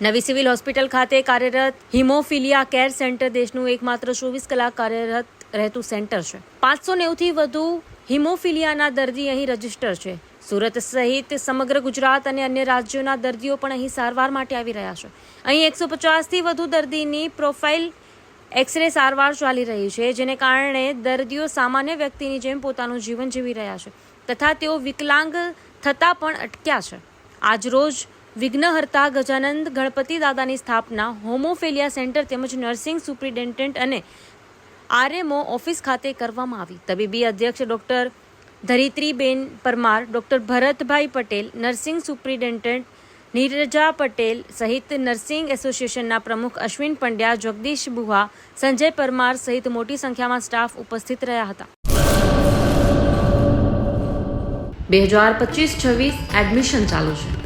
નવી civil hospital ખાતે કાર્યરત હિમોફિલિયા કેર સેન્ટર દેશનું એકમાત્ર ચોવીસ કલાક કાર્યરત રહેતું સેન્ટર છે. પાંચસો નેવુંથી વધુ હિમોફિલિયાના દર્દી અહીં રજિસ્ટર છે. સુરત સહિત સમગ્ર ગુજરાત અને અન્ય રાજ્યોના દર્દીઓ પણ અહીં સારવાર માટે આવી રહ્યા છે. અહીં એકસો પચાસથી વધુ દર્દીની પ્રોફાઇલ એક્સરે સારવાર ચાલી રહી છે, જેને કારણે દર્દીઓ સામાન્ય વ્યક્તિની જેમ પોતાનું જીવન જીવી રહ્યા છે. તથા તેઓ વિકલાંગ થતાં પણ અટક્યા છે. આજરોજ વિઘ્નહર્તા ગજાનંદ ગણપતિ દાદાની સ્થાપના, હોમોફેલિયા સેન્ટર તેમજ નર્સિંગ સુપ્રિન્ટેન્ડન્ટ અને આરએમઓ ઓફિસ ખાતે કરવામાં આવી. તબીબી અધ્યક્ષ doctor Dharitriben Parmar, doctor Bharatbhai Patel, nursing superintendent Neerja Patel સહિત નર્સિંગ એસોસિએશનના પ્રમુખ અશ્વિન પંડ્યા, જગદીશ બુહા, સંજય પરમાર સહિત મોટી સંખ્યામાં સ્ટાફ ઉપસ્થિત રહ્યા હતા. બે હજાર પચીસ છવ્વીસ એડમિશન ચાલુ છે.